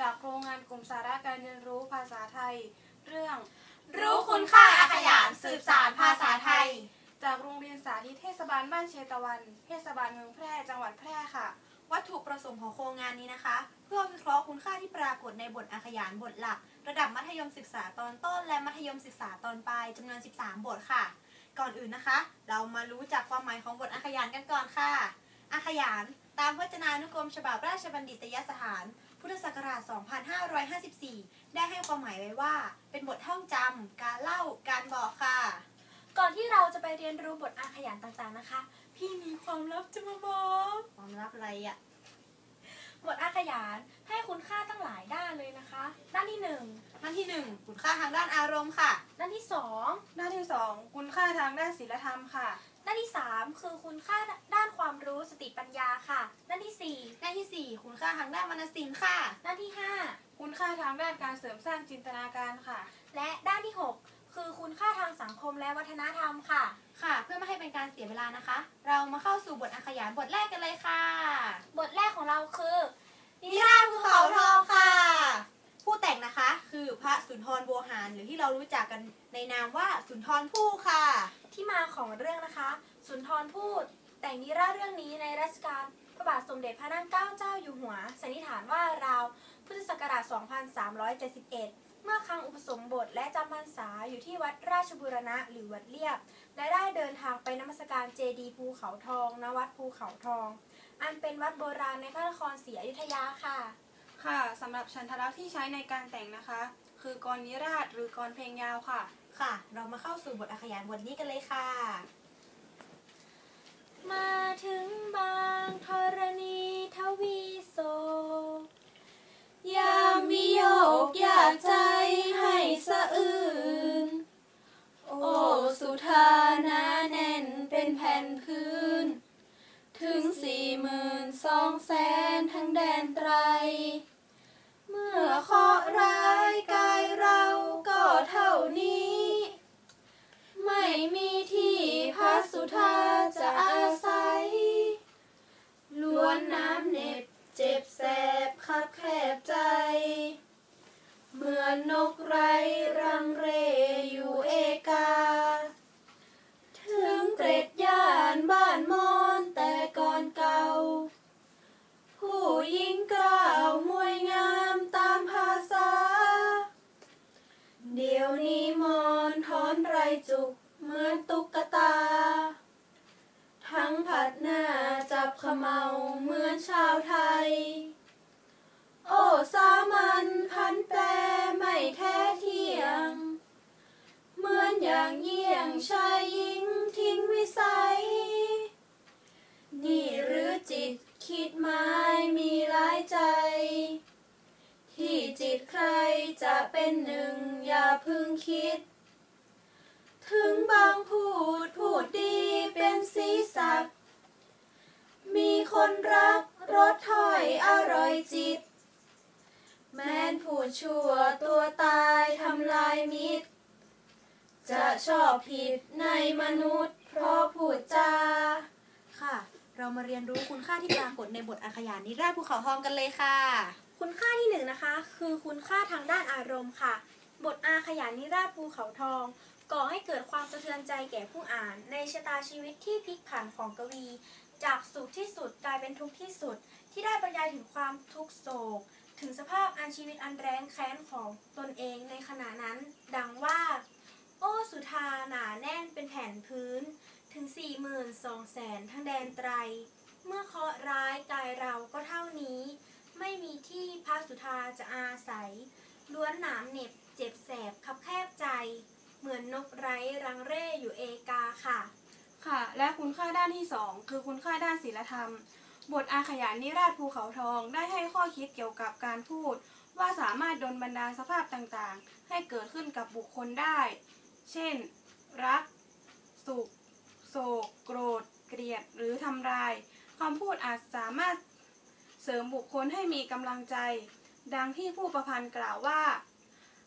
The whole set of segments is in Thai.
จากโครงงานกลุ่มสาระการเรียนรู้ภาษาไทย เรื่อง รู้คุณค่าอาขยานสืบสารภาษาไทย จากโรงเรียนสาธิตเทศบาลบ้านเชตวัน เทศบาลเมืองแพร่จังหวัดแพร่ค่ะ วัตถุประสงค์ของโครงงานนี้นะคะ เพื่อวิเคราะห์คุณค่าที่ปรากฏในบทอาขยานบทหลัก ระดับมัธยมศึกษาตอนต้น และมัธยมศึกษาตอนปลายจำนวน 13 บทค่ะ ก่อนอื่นนะคะ เรามารู้จักความหมายของบทอาขยานกันก่อนค่ะอาขยาน ตามพจนานุกรมฉบับราชบัณฑิตยสถาน พุทธศักราช 2554 ได้ให้ความหมายไว้ว่า เป็นบทท่องจำ การเล่า การบอกค่ะ ก่อนที่เราจะไปเรียนรู้บทอาขยานต่างๆนะคะ พี่มีความลับจะมาบอกความลับอะไรอะบทอาขยานให้คุณค่าตั้งหลายด้านเลยนะคะ ด้านที่หนึ่งด้านที่หนึ่งคุณค่าทางด้านอารมณ์ค่ะ ด้านที่สองด้านที่สองคุณค่าทางด้านศีลธรรมค่ะ ด้านที่สามคือคุณค่าด้านความรู้สติปัญญาค่ะ ด้านที่สี่ด้านที่สี่คุณค่าทางด้านวรรณศิลป์ค่ะ ด้านที่ห้าคุณค่าทางด้านการเสริมสร้างจินตนาการค่ะ และด้านที่หกคือคุณค่าทางสังคมและวัฒนธรรมค่ะ ค่ะ เพื่อไม่ให้เป็นการเสียเวลานะคะ เรามาเข้าสู่บทอาขยานบทแรกกันเลยค่ะ บทแรกของเราคือนิราชภูเขาทองค่ะ ผู้แต่งนะคะคือพ ระสุนทรบัวหารหรือที่เรารู้จักกันในนามว่าสุนทรภู่ค่ะ ที่มาของเรื่องนะคะ สุนทรพูด แต่งนิราศเรื่องนี้ในรัชกาลพระบาทสมเด็จพระนั่งเกล้าเจ้าอยู่หัว สันนิษฐานว่าราวพุทธศักราช 2371 เมื่อครั้งอุปสมบทและจำพรรษาอยู่ที่วัดราชบุรณะหรือวัดเลียบ และได้เดินทางไปนมัสการเจดีย์ภูเขาทองณวัดภูเขาทอง อันเป็นวัดโบราณในพระนครศรีอยุธยาค่ะ ค่ะสำหรับฉันทลักษณ์ที่ใช้ในการแต่งนะคะ คือกรนิราชหรือกรเพลงยาวค่ะ ค่ะ เรามาเข้าสู่บทอาขยานบทนี้กันเลยค่ะ มาถึงบางธรณีทวีโศกยามวิโยกอยากใจให้สะอื้นโอ้สุธานาแน่นเป็นแผ่นพื้น ถึงสี่หมื่นสองแสนทั้งแดนไตร ร ชายหญิงทิ้งวิสัย นี่หรือจิตคิดหมายมีหลายใจ ที่จิตใครจะเป็นหนึ่งอย่าพึงคิด ถึงบางพูดพูดดีเป็นสีสัก มีคนรักรสถ้อยอร่อยจิต แม้นพูดชั่วตัวตายทำลายมิตร จะชอบผิดในมนุษย์ เพราะพูดจา ค่ะ เรามาเรียนรู้คุณค่าที่ปรากฏในบทอาขยานนิราชภูเขาทองกันเลยค่ะ คุณค่าที่หนึ่งนะคะ คือคุณค่าทางด้านอารมณ์ค่ะ บทอาขยานนิราชภูเขาทอง ก่อให้เกิดความสะเทือนใจแก่ผู้อ่าน ในชะตาชีวิตที่พลิกผันของกวี จากสุขที่สุดกลายเป็นทุกข์ที่สุด ที่ได้บรรยายถึงความทุกข์โศกถึงสภาพอันชีวิตอันแรงแค้นของตนเองในขณะนั้น ดังว่า โอ้สุธาหนาแน่นเป็นแผ่นพื้น ถึงสี่หมื่นสองแสนทั้งแดนไตร เมื่อเคาะร้ายกายเราก็เท่านี้ ไม่มีที่พระสุธาจะอาศัย ล้วนหนามเหน็บเจ็บแสบคับแคบใจ เหมือนนกไร้รังเร่อยู่เอกาค่ะ ค่ะ และคุณค่าด้านที่สองคือคุณค่าด้านศีลธรรม บทอาขยานนิราชภูเขาทองได้ให้ข้อคิดเกี่ยวกับการพูด ว่าสามารถดลบันดาลสภาพต่างๆ ให้เกิดขึ้นกับบุคคลได้ เช่น รัก สุข โศก โกรธ เกลียด หรือทำลายคำพูดอาจสามารถเสริมบุคคลให้มีกำลังใจ ดังที่ผู้ประพันธ์กล่าวว่า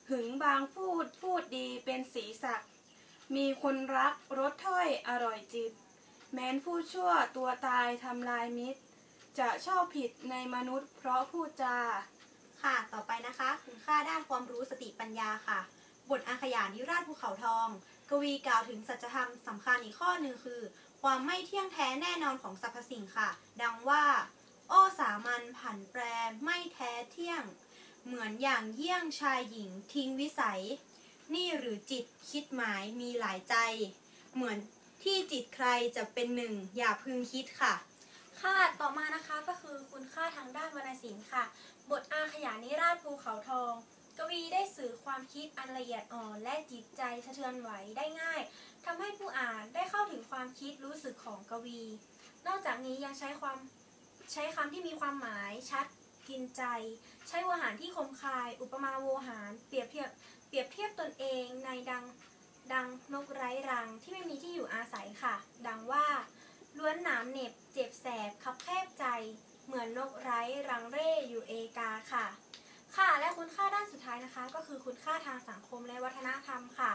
หึงบางพูดพูดดีเป็นสีสัก มีคนรักรสถ้อยอร่อยจิต แม้นผู้ชั่วตัวตายทำลายมิตร จะชอบผิดในมนุษย์เพราะพูดจา ค่ะค่ะต่อไปนะคะ คุณค่าด้านความรู้สติปัญญาค่ะ บทอาขยานิราชภูเขาทอง กวีกล่าวถึงสัจธรรมสำคัญอีกข้อหนึ่งคือ ความไม่เที่ยงแท้แน่นอนของสรรพสิ่งค่ะ ดังว่า โอ้สามัญผันแปรไม่แท้เที่ยง เหมือนอย่างเยี่ยงชายหญิงทิ้งวิสัย นี่หรือจิตคิดหมายมีหลายใจ เหมือนที่จิตใครจะเป็นหนึ่ง อย่าพึงคิดค่ะค่ะต่อมานะคะก็คือคุณค่าทางด้านวรรณศิลป์ค่ะ บทอาขยานิราชภูเขาทอง กวีได้สื่อความคิดอันละเอียดอ่อนและจิตใจสะเทือนไหวได้ง่ายทำให้ผู้อ่านได้เข้าถึงความคิดรู้สึกของกวี นอกจากนี้ยังใช้ความใช้คำที่มีความหมายชัดกินใจ ใช้วหารที่คมคาย อุปมาโวหาร เปรียบเทียบเปรียบเทียบตนเองในดังดังนกไร้รังที่ไม่มีที่อยู่อาศัยค่ะ ดังว่า ล้วนหนามเหน็บเจ็บแสบคับแคบใจ เหมือนนกไร้รังเร่อยู่เอกาค่ะ ค่ะ และคุณค่าด้านสุดท้ายนะคะ ก็คือคุณค่าทางสังคมและวัฒนธรรมค่ะ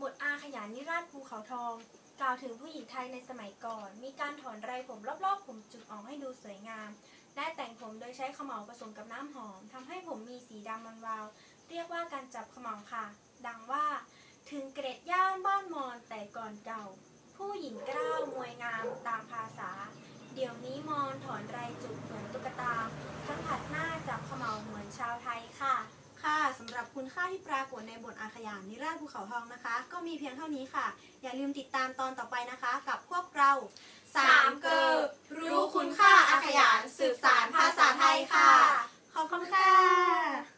บทอาขยานนิราชภูเขาทอง กล่าวถึงผู้หญิงไทยในสมัยก่อน มีการถอนไรผมรอบๆ ผมจุกออกให้ดูสวยงาม และแต่งผมโดยใช้ขมเหลาผสมกับน้ำหอมทำให้ผมมีสีดำมันวาว เรียกว่าการจับขมเหลาค่ะ ดังว่า ถึงเกร็ดย่านบ้านมอนแขยานนิราชภูเขาทองนะคะ ก็มีเพียงเท่านี้ค่ะ อย่าลืมติดตามตอนต่อไปนะคะ กับพวกเราสามเกอร์รู้คุณค่าอาขยานสืบสารภาษาไทยค่ะ ขอบคุณค่ะ